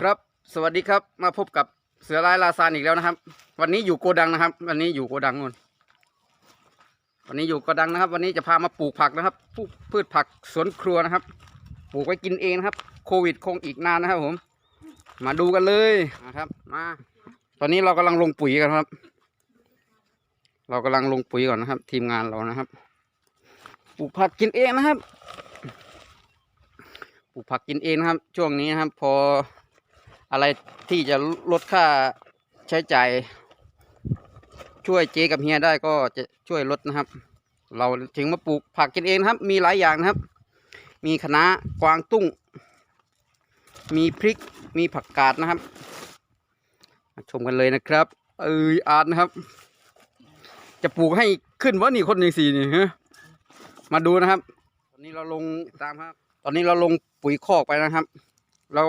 ครับสวัสดีครับมาพบกับเสือลายลาซานอีกแล้วนะครับ วันนี้อยู่โกดังนะครับ วันนี้อยู่โกดังนู่นวันนี้อยู่โกดังนะครับ วันนี้จะพามาปลูกผักนะครับปลูกพืชผักสวนครัวนะครับ ปลูกไว้กินเองนะครับ โควิดคงอีกนานนะครับผม มาดูกันเลยนะครับ มา ตอนนี้เรากำลังลงปุ๋ยกันครับ เรากำลังลงปุ๋ยก่อนนะครับ ทีมงานเรานะครับ ปลูกผักกินเองนะครับ ปลูกผักกินเองนะครับ ช่วงนี้นะครับ พอ อะไรที่จะลดค่าใช้จ่ายช่วยเจกับเฮียได้ก็จะช่วยลดนะครับ เราถึงมาปลูกผักกินเองครับ มีหลายอย่างนะครับ มีคะน้ากวางตุ้ง มีพริกมีผักกาดนะครับมาชมกันเลยนะครับ เอออาร์ตนะครับ จะปลูกให้ขึ้นวะนี่คนหนึ่งสี่นี่ฮะมาดูนะครับ ตอนนี้เราลงตามครับ ตอนนี้เราลงปุ๋ยคอกไปนะครับ เรา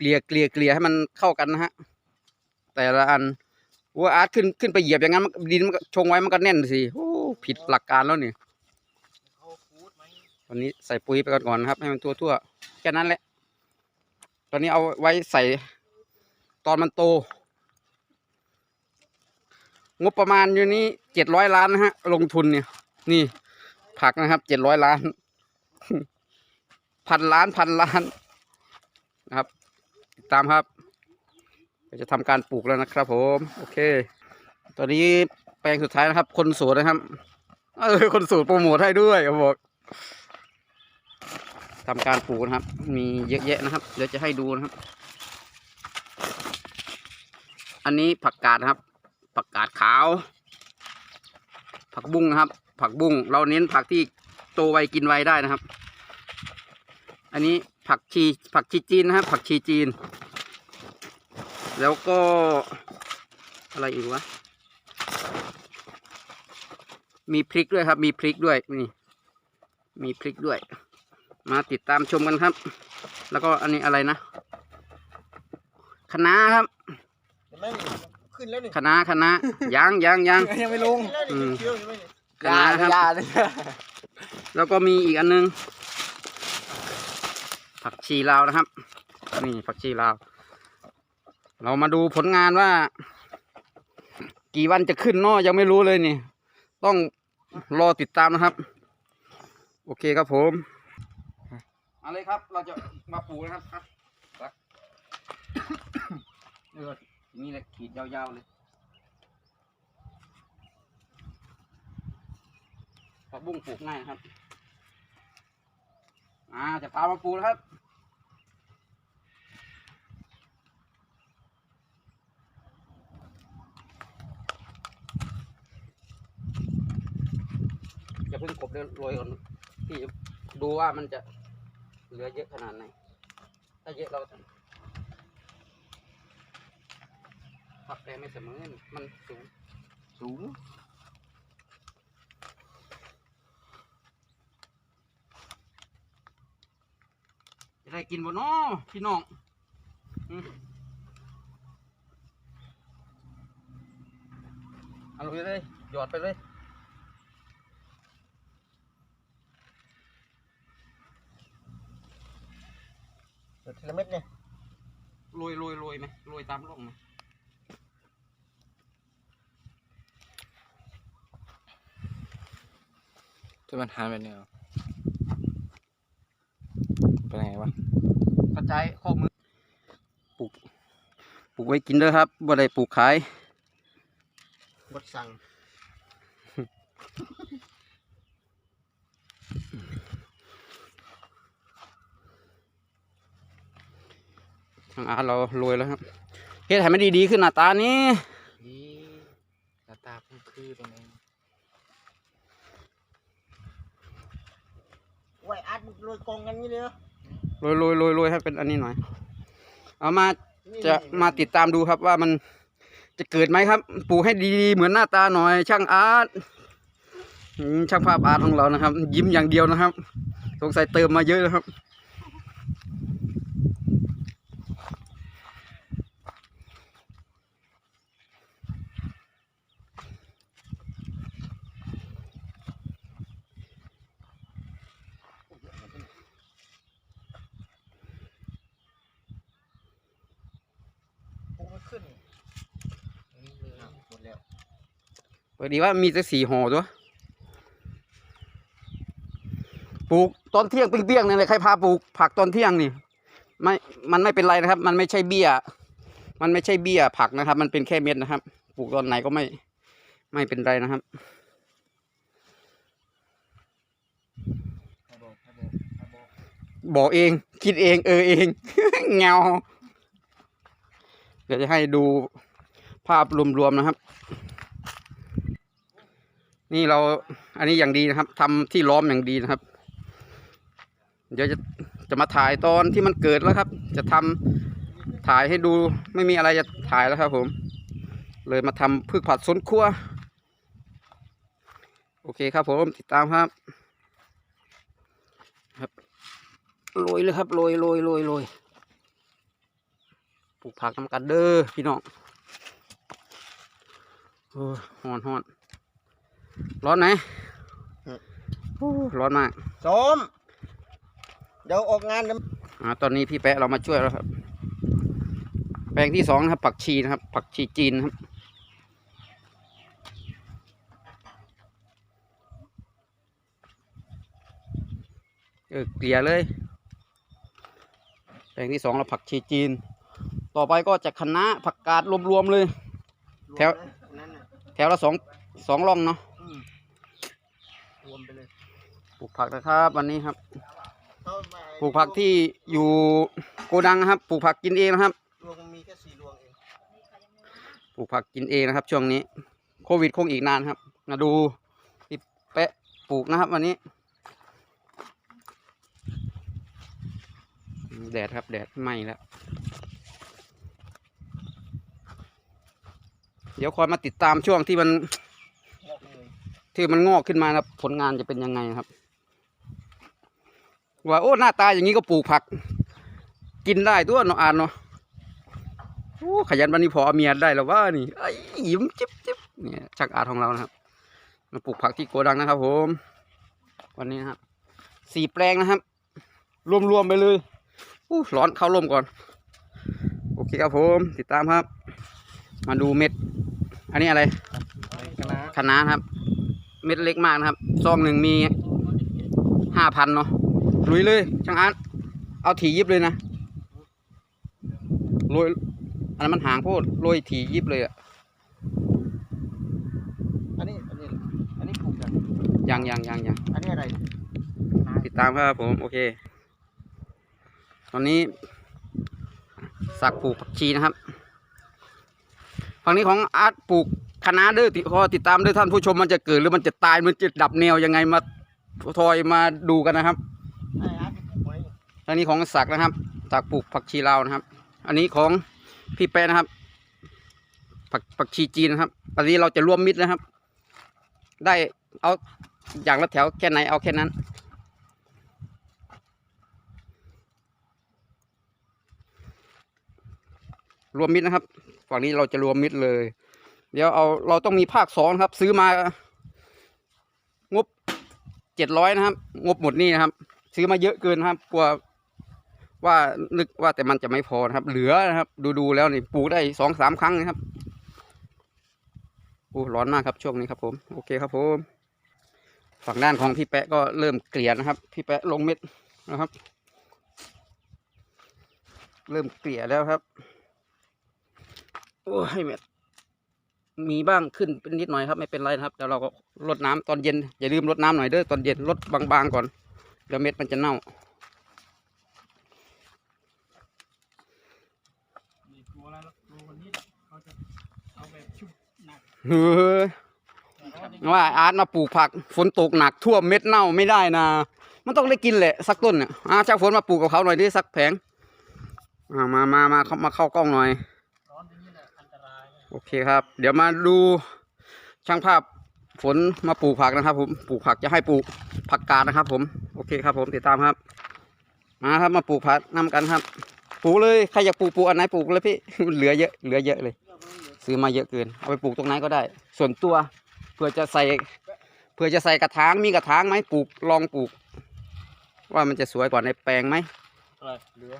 เกลี่ยเกลี่ยเกลี่ยให้มันเข้ากันนะฮะ แต่ละอันว่าอาร์ตขึ้นขึ้นไปเหยียบอย่างนั้นดินมันชงไว้มันก็แน่นสิโอ้ผิดหลักการแล้วนี่ตอนนี้ใส่ปุ๋ยไปก่อนก่อนะครับ ให้มันทั่วทั่วแค่นั้นแหละ ตอนนี้เอาไว้ใส่ตอนมันโต งบประมาณอยู่นี้เจ็ดร้อยล้านนะฮะ ลงทุนเนี่ย นี่ผักนะครับเจ็ดร้อยล้าน พันล้านพันล้านนะครับ ตามครับจะทำการปลูกแล้วนะครับ ผม โอเค ตอนนี้แปลงสุดท้ายนะครับ คนสูตรนะครับ เออ คนสูตรโปรโมทให้ด้วยเขาบอกทำการปลูกนะครับ มีเยอะแยะนะครับ เดี๋ยวจะให้ดูนะครับ อันนี้ผักกาดนะครับ ผักกาดขาว ผักบุ้งนะครับ ผักบุ้ง เราเน้นผักที่โตไวกินไวได้นะครับ อันนี้ผักชีผักชีจีนนะครับ ผักชีจีน แล้วก็อะไรอีกวะ มีพริกด้วยครับ มีพริกด้วยนี่มีพริกด้วย มาติดตามชมกันครับ แล้วก็อันนี้อะไรนะคะน้าครับเห็นไหมนี่ขึ้นแล้วนี่คะน้าคะน้ายังยังยังยังไม่ลงแล้วนี่อืมเคี้ยวอยู่ไหมนี่คะน้าครับแล้วก็มีอีกอันนึง ผักชีลาวนะครับ นี่ผักชีลาว เรามาดูผลงานว่า กี่วันจะขึ้นนอยังไม่รู้เลยนี่ ต้องรอติดตามนะครับ โอเคครับผมมาเลยครับ เราจะมาปลูกนะครับครับเออนี่แหละขีดยาวๆเลยผักบุ้งปลูกง่ายครับ อ่าจะพามาปลูกนะครับ อย่าเพิ่งก บเดินโรยก่อนพี่ดูว่ามันจะเหลือเยอะขนาดไหน ถ้าเยอะเราจะผักแต่ไม่เสมอนี่มันสูง สูงจะได้กินบ่เนาะพี่น้องอืมเอาลงไปเลย หยอดไปเลย เดี๋ยวทีละเม็ดเนี่ย โรยโรยโรยไหมโรยตามร่องไหม จะ มันหายไปเนี่ยเหรอเป็นไงวะกระจายข้อมือปลูกปลูกไว้กินเด้อครับบ่ได้ปลูกขายบดสั่งทางอาร์ตเราโรยแล้วครับเฮ็ดให้มันดีๆขึ้นหน้าตานี้อีหน้าตาพุ่งคือตรงนี้ ไว้อัดโรยกองกันนี่เลยเหรอโรยโรยโรยโรยให้เป็นอันนี้หน่อย เอามานี่จะนี่มาติดตามดูครับว่ามันจะเกิดไหมครับ ปลูกให้ดีๆเหมือนหน้าตาหน่อย ช่างอาร์ตอืมช่างภาพอาร์ตของเรานะครับ ยิ้มอย่างเดียวนะครับ สงสัยเติมมาเยอะนะครับ ขึ้นนี่เลยอะหมดแล้วพอดีว่ามีแต่สี่ห่อตัวปลูกตอนเที่ยงเปี้ยงๆนี่เลยใครพาปลูกผักตอนเที่ยงนี่ไม่มันไม่เป็นไรนะครับ มันไม่ใช่เบี้ย มันไม่ใช่เบี้ยผักนะครับ มันเป็นแค่เม็ดนะครับ ปลูกตอนไหนก็ไม่ไม่เป็นไรนะครับใครบอกใครบอกใครบอกบอกเอง คิดเอง เออเอง เงาเดี๋ยวจะให้ดูภาพรวมๆนะครับ นี่เราอันนี้อย่างดีนะครับทำที่ล้อมอย่างดีนะครับ เดี๋ยวจะจะมาถ่ายตอนที่มันเกิดแล้วครับ จะทำถ่ายให้ดูไม่มีอะไรจะถ่ายแล้วครับ ผม เลยมาทำพืชผักสวนครัว โอเคครับผมติดตามครับโรยเลยครับโรยโรยโรยโรย ปลูกผักทำกันเด้อพี่น้องโอ้ยฮ้อนฮ้อนร้อนไหมโอ้ยร้อนมากส้มเดี๋ยวออกงานนะอ่าตอนนี้พี่แปะเรามาช่วยแล้วครับ แปลงที่สองนะครับผักชีนะครับ ผักชีจีนนะครับเออเกลี่ยเลย แปลงที่สองเราผักชีจีน ต่อไปก็จะคะน้าผักกาดรวมๆเลย แถวรมนะอันนั้นน่ะแถวละสองสองร่องเนาะอืมรวมไปเลยปลูกผักนะครับวันนี้ครับเอาไปปลูกผักที่อยู่โกดังนะครับ ปลูกผักกินเองนะครับรวงมีแค่สี่รวงเองปลูกผักกินเองนะครับ ช่วงนี้ โควิดคงอีกนานครับมาดูพี่แปะปลูกนะครับ วันนี้อืมแดดครับแดดไหม้แล้ว เดี๋ยวคอยมาติดตามช่วงที่มันที่มันงอกขึ้นมานะผลงานจะเป็นยังไงครับ ว่าโอ้หน้าตาอย่างนี้ก็ปลูกผัก กินได้ตัวเนาะอ่านเนาะโอ้ขยันวันนี้พอเมียได้แล้วว่านี่ไอ้ยิ้มจิ๊บจิ๊บเนี่ยชักอาของเรานะครับมาปลูกผักที่โกดังนะครับ ผม วันนี้นะครับสี่แปลงนะครับ รวมๆไปเลยอู้ร้อนเข้าร่มก่อน โอเคครับผม ติดตามครับ มาดูเม็ด อันนี้อะไรคณะคะน้าครับ เม็ดเล็กมากนะครับ ซองหนึ่งมีห้าพันเนาะ ลุยเลยช่างอาร์ตเอาถี่ยิบเลยนะโรยอันนั้นมันหางโพดโรยถี่ยิบเลยอะอันนี้ อันนี้ อันนี้ปลูกกันยังยังยังยังอันนี้อะไร ติดตามครับผม โอเค ตอนนี้ สักปลูกผักชีนะครับ ฝั่งนี้ของอาร์ตปลูกคณะน้าเด้อติดคอติดตามด้อท่านผู้ชมมันจะเกิดหรือมันจะตายมันจะดับแนวยังไงมาทอยมาดูกันนะครับอันนี้ของศักนะครับศักปลูกผักชีลาวนะครับ อันนี้ของพี่แปะนะครับ ผักผักชีจีนนะครับ อันนี้เราจะรวมมิตรนะครับ ได้เอาอย่างละแถวแค่ไหนเอาแค่นั้นรวมมิตรนะครับ ฝั่งนี้เราจะรวมมิตรเลย เดี๋ยวเอาเราต้องมีภาคสองครับ ซื้อมางบเจ็ดร้อยนะครับ งบหมดนี่นะครับ ซื้อมาเยอะเกินนะครับ กลัวว่านึกว่าแต่มันจะไม่พอนะครับ เหลือนะครับ ดูดูแล้วนี่ปลูกได้สองสามครั้งนะครับโอ้ร้อนมากครับช่วงนี้ครับ ผมโอเคครับผมฝั่งด้านของพี่แปะก็เริ่มเกลี่ยนะครับ พี่แปะลงเม็ดนะครับ เริ่มเกลี่ยแล้วครับ โอ้ยเม็ดมีบ้างขึ้นเป็นนิดหน่อยครับ ไม่เป็นไรนะครับเดี๋ยวเราก็ลดน้ำตอนเย็น อย่าลืมลดน้ำหน่อยเด้อตอนเย็นลดบางๆก่อนเดี๋ยวเม็ดมันจะเน่ามีตัวอะไรแล้วตัวคนนี้เขาจะเอาแบบชุบหนักเฮ้ยว่าอาร์ตมาปลูกผักฝนตกหนักท่วมเม็ดเน่าไม่ได้นะ มันต้องได้กินแหละสักต้นเนี่ยอาช่างฝนมาปลูกกับเขาหน่อยดิสักแผงอ่ามามามาเข้ามาเข้ากล้องหน่อย โอเคครับ เดี๋ยวมาดูช่างภาพฝนมาปลูกผักนะครับ ผมปลูกผักจะให้ปลูกผักกาดนะครับ ผมโอเคครับ ผมติดตามครับ มาครับมาปลูกผักนํกันครับปลูกเลยใครอยากปลูกปลูกอันไหนปลูกเลยพี่เหลือเยอะเหลือเยอะเลย ซื้อมาเยอะเกิน เอาไปปลูกตรงไหนก็ได้ ส่วนตัวเพื่อจะใส่เพื่อจะใส่กระถางมีกระถางไหมปลูกลองปลูก ว่ามันจะสวยกว่าในแปลงไหมอะไรเหลือ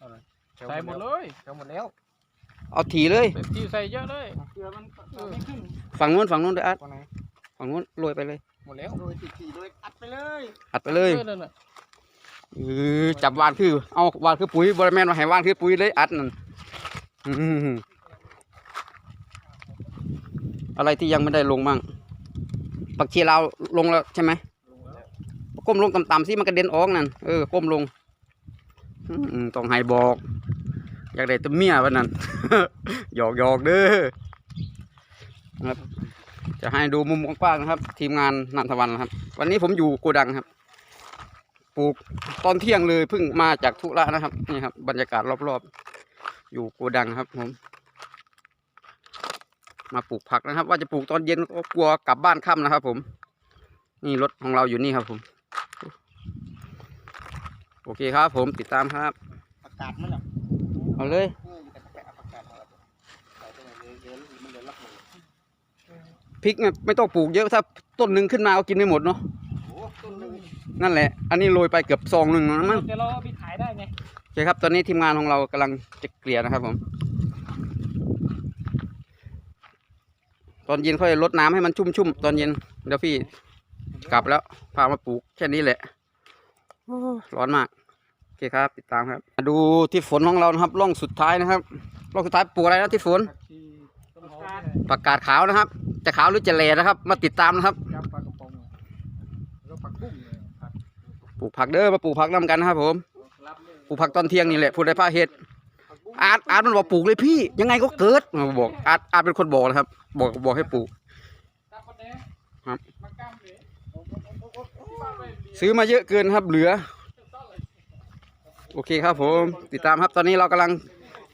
อะไรใส่หมดเลยเอาหมดแล้ว เอาถีเลยเป็ดที่ใส่เยอะเลยเกลือมันเออไม่ขึ้นฝั่งนู้นฝั่งนู้นด้วยอัด ตรงไหนฝั่งนู้นโรยไปเลย หมดแล้วโรยติดทีเลยอัดไปเลยอัดไปเลยนั่นน่ะเออจับวานคือ เอาวานคือปุ๋ยบริแมนมาให้วานคือปุ๋ยเลยอัดนั่นอื้อหืออะไรที่ยังไม่ได้ลงมั่งปักชีลาวลงแล้วใช่ไหม ก้มลงต่ำๆสิมันกระเด็นออกนั่น เออ ก้มลงอืมต้องให้บอก อยากได้ตัวเมียวันนั้นหยอกหยอกๆเด้อนะครับ จะให้ดูมุมกว้างๆนะครับ ทีมงานนันทวันนะครับ วันนี้ผมอยู่โกดังครับ ปลูกตอนเที่ยงเลยเพิ่งมาจากธุระนะครับนี่ครับ บรรยากาศรอบๆ อยู่โกดังครับ ผม มาปลูกผักนะครับ ว่าจะปลูกตอนเย็นก็กลัวกลับบ้านค่ำนะครับ ผม นี่รถของเราอยู่นี่ครับ ผม โอเคครับ ผมติดตามครับประกาศมันอะเอ เลยเออแต่แปะประกาศมาใส่ไปเลยเยอะๆมันเดือดรักเลยพริกเนี่ยไม่ต้องปลูกเยอะถ้าต้นหนึ่งขึ้นมาก็กินไม่หมดเนาะโอ้ต้นหนึงนั่นแหละ อันนี้โรยไปเกือบซองหนึ่งแล้วมั้งเดี๋ยวเราเอาไปขายได้ไงโอเคครับ ตอนนี้ทีมงานของเรากำลังจะเกลี่ยนะครับผม ตอนเย็นค่อยลดน้ำให้มันชุ่มๆตอนเย็น เดี๋ยวพี่กลับแล้ว พามาปลูกแค่นี้แหละโอ้ร้อนมากโอ เคครับ ติดตามครับ มาดูที่ฝนของเรานะครับร่องสุดท้ายนะครับร่องสุดท้ายปลูกอะไรนะที่ฝนที่ต้นหอมผักกาดขาวนะครับ จะขาวหรือจะแหล่นะครับ มาติดตามนะครับยับปลากระป๋องแล้วผักบุ้งเลยครับปลูกผักเด้อมาปลูกผักนำกันนะครับผมรับเลยปลูกผักตอนเที่ยงนี่แหละพูดได้ผ้าเห็ดอาร์ตอาร์ตมันบอกปลูกเลยพี่ ยังไงก็เกิดมาบอกอาร์ตอาร์ตเป็นคนบอกนะครับ บอกบอกให้ปลูกตาคนแดงครับมากล้ามเลยที่บ้านไปเรียนซื้อมาเยอะเกินครับเหลือ โอเคครับผมติดตามครับตอนนี้เรากำลัง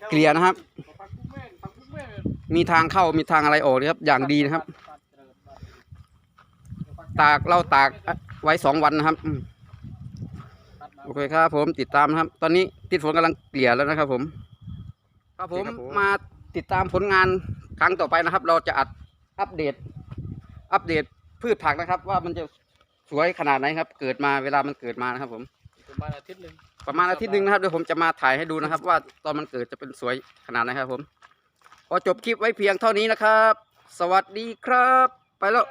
เกลี่ยนะครับผักบุ้งแม่นผักบุ้งแม่นมีทางเข้ามีทางอะไรออกนะครับ อย่างดีนะครับ ตากเราตากไว้สองวันนะครับอืมโอเคครับผมติดตามนะครับ ตอนนี้ติดฝนกำลังเกลี่ยแล้วนะครับ ผม ครับผมมาติดตามผลงานครั้งต่อไปนะครับ เราจะอัดอัปเดต อัปเดตพืชผักนะครับ ว่ามันจะสวยขนาดไหนครับ เกิดมาเวลามันเกิดมานะครับ ผมประมาณอาทิตย์หนึ่ง ประมาณอาทิตย์หนึ่งนะครับเดี๋ยวผมจะมาถ่ายให้ดูนะครับ ว่าตอนมันเกิดจะเป็นสวยขนาดไหนครับผมพอจบคลิปไว้เพียงเท่านี้นะครับ สวัสดีครับ ไปแล้ว